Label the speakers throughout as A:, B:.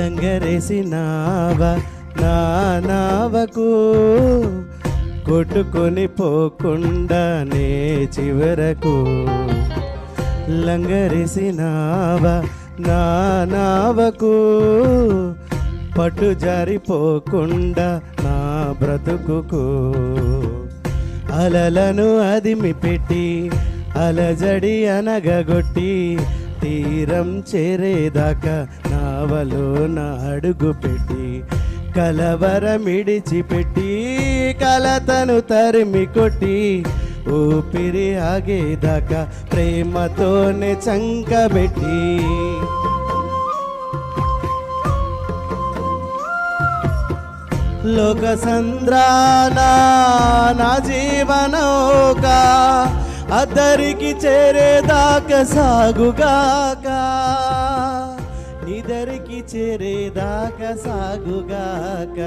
A: లంగరేసినావా నా నావకు కొట్టుకొని పోకుండానే చివరకు లంగరేసినావా? నా నావకు పట్టు జారిపోకుండా నా బ్రతుకుకు అలలను అదిమి పెట్టి అలజడి అనగగొట్టి తీరం చేరేదాకా నావలో నా అడుగు పెట్టి కలవరమిడిచిపెట్టి కలతను తరిమి కొట్టి ఊపిరి ఆగేదాకా ప్రేమతోనే చంకబెట్టి లోక సంద్రానా నా జీవనోకా అద్దరికి చేరేదాకా సాగుగాక. నిదరికి చేరేదాకా సాగుగాక.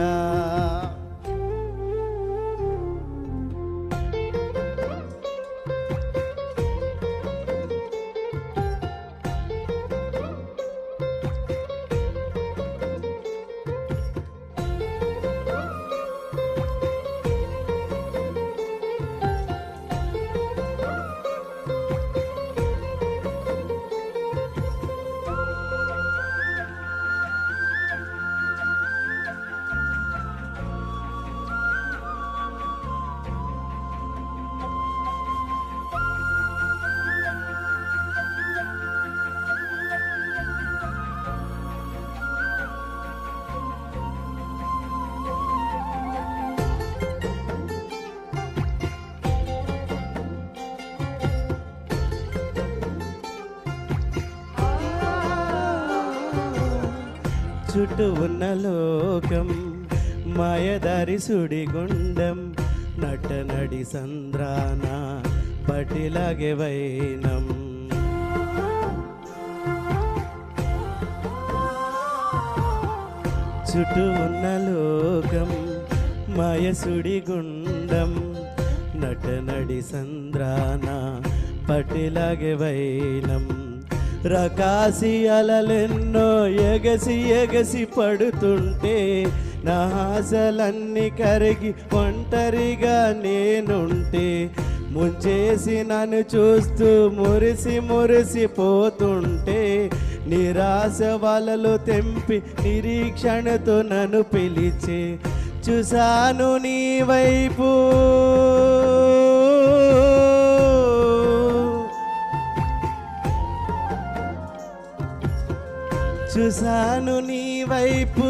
A: చుట్టూ ఉన్న లోకం మాయదారి సుడిగుండం నట నడి సంద్రాన పటిలాగే వైనం. చుట్టూ ఉన్న లోకం మాయ సుడిగుండం నట నడి సంద్రాన పటిలాగే వైనం. రకాసి అలలెన్నో ఎగసి ఎగసి పడుతుంటే నా ఆశలన్నీ కరిగి ఒంటరిగా నేనుంటే ముంచేసి నన్ను చూస్తూ మురిసి మురిసిపోతుంటే నిరాశ వలలు తెంపి నిరీక్షణతో నన్ను పిలిచే చూశాను నీ వైపు. చూశాను నీ వైపు.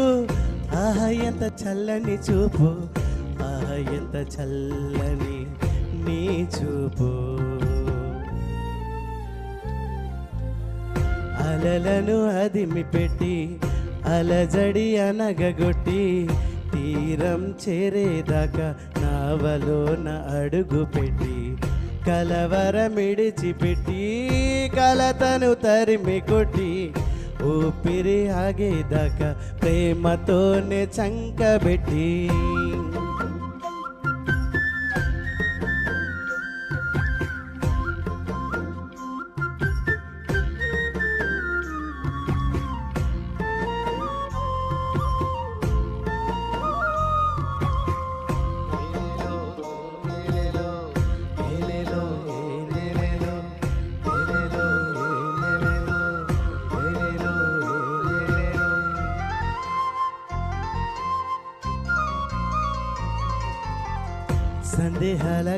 A: ఆహా ఎంత చల్లని చూపు. ఆహా ఎంత చల్లని నీ చూపు. అలలను అదిమి పెట్టి అలజడి అనగగొట్టి తీరం చేరేదాకా నావలోన అడుగు పెట్టి కలవరమిడిచిపెట్టి కలతను తరిమి కొట్టి ఊపిరి ఆగేదాకా ప్రేమతోనే చంకబెట్టి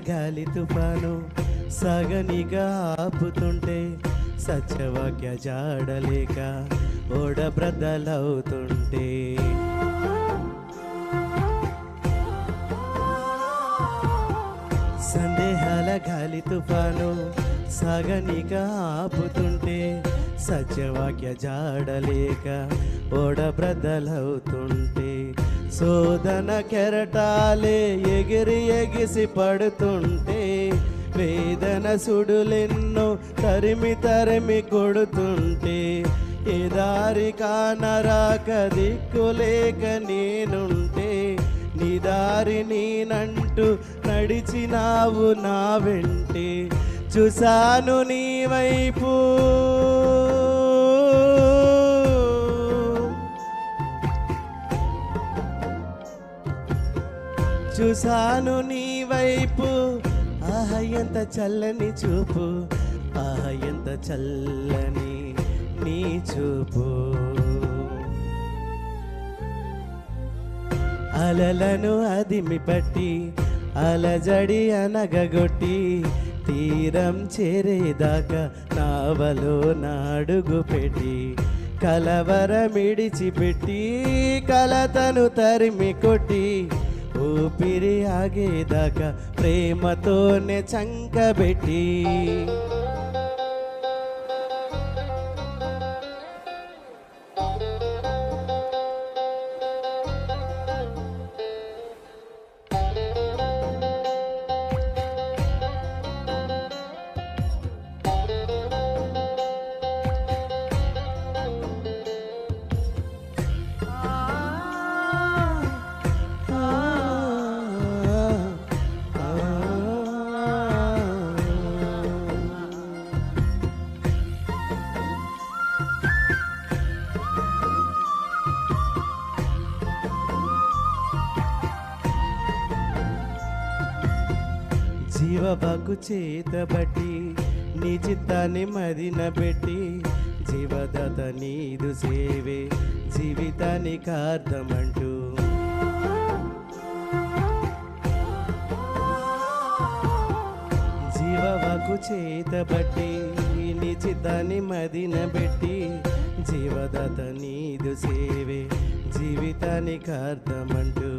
A: గాలి తుఫాను సగనిగా ఆపుతుంటే సత్యవాక్య జాడలేక ఓడ బ్రద్దలవుతుంటే సందేహాల గాలి తుఫాను సగనిగా ఆపుతుంటే సత్యవాక్య జాడలేక ఓడబ్రద్దలవుతుంటే. శోధన కెరటాలే ఎగిరి ఎగిసి పడుతుంటే వేదన సుడులెన్నో తరిమి తరిమి కొడుతుంటే ఏ దారి కానరాక దిక్కులేక నేనుంటే నీ దారి నేనంటూ నడిచినావు నా వెంటే చూశాను నీ వైపు. చూశాను నీ వైపు. ఆహ ఎంత చల్లని చూపు. ఆహ ఎంత చల్లని నీ చూపు. అలలను అదిమి పట్టి అలజడి అనగగొట్టి తీరం చేరేదాకా నావలో నాడుగు పెట్టి కలవరమిడిచిపెట్టి కలతను తరిమి కొట్టి ఊపిరి ఆగేదాకా ప్రేమతోనే చంకబెట్టి జీవబాకు చేతబట్టి నీ చిత్తాన్ని మదిన పెట్టి జీవదత నీదు సేవే జీవితానికి అర్థమంటూ జీవవకు చేతబట్టి నీ చిత్తాన్ని మదిన పెట్టి జీవదత నీదు సేవే. జీవితానికి అర్థమంటూ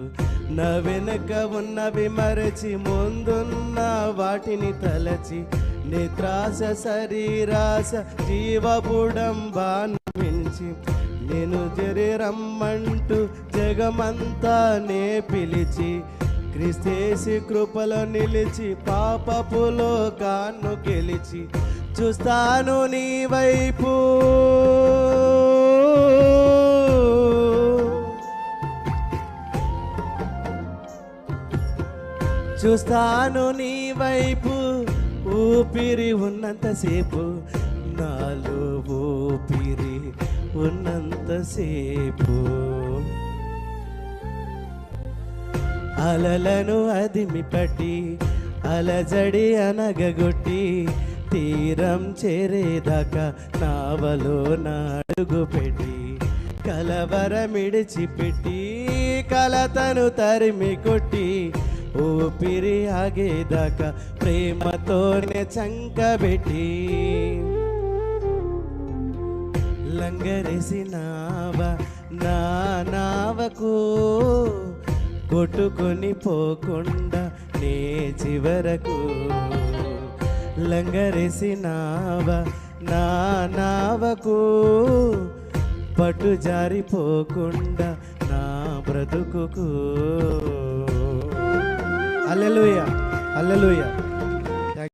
A: నా వెనుక ఉన్నవి మరచి ముందున్న వాటిని తలచి నిద్రాస శరీరాస జీవబుడంబాన్ని మించి నేను జరిరమ్మంటూ జగమంతా నే పిలిచి క్రిస్తేసి కృపలో నిలిచి పాపపులో కాన్ను గెలిచి చూస్తాను నీ వైపు. చూస్తాను నీ వైపు ఊపిరి ఉన్నంతసేపు నాలో ఊపిరి ఉన్నంతసేపు. అలలను అదిమిపట్టి అలజడి అనగగొట్టి తీరం చేరేదాకా నావలో నాడుగు పెట్టి కలవరమిడిచిపెట్టి కలతను తరిమి కొట్టి ఊపిరి ఆగేదాకా ప్రేమతోనే చంకబెట్టి లంగరేసినావా నా నావకు కొట్టుకొని పోకుండా నే చివరకు లంగరేసినావా నా నావకు పట్టు జారిపోకుండా నా బ్రతుకుకు అల్లెలుయ అల్లెలుయ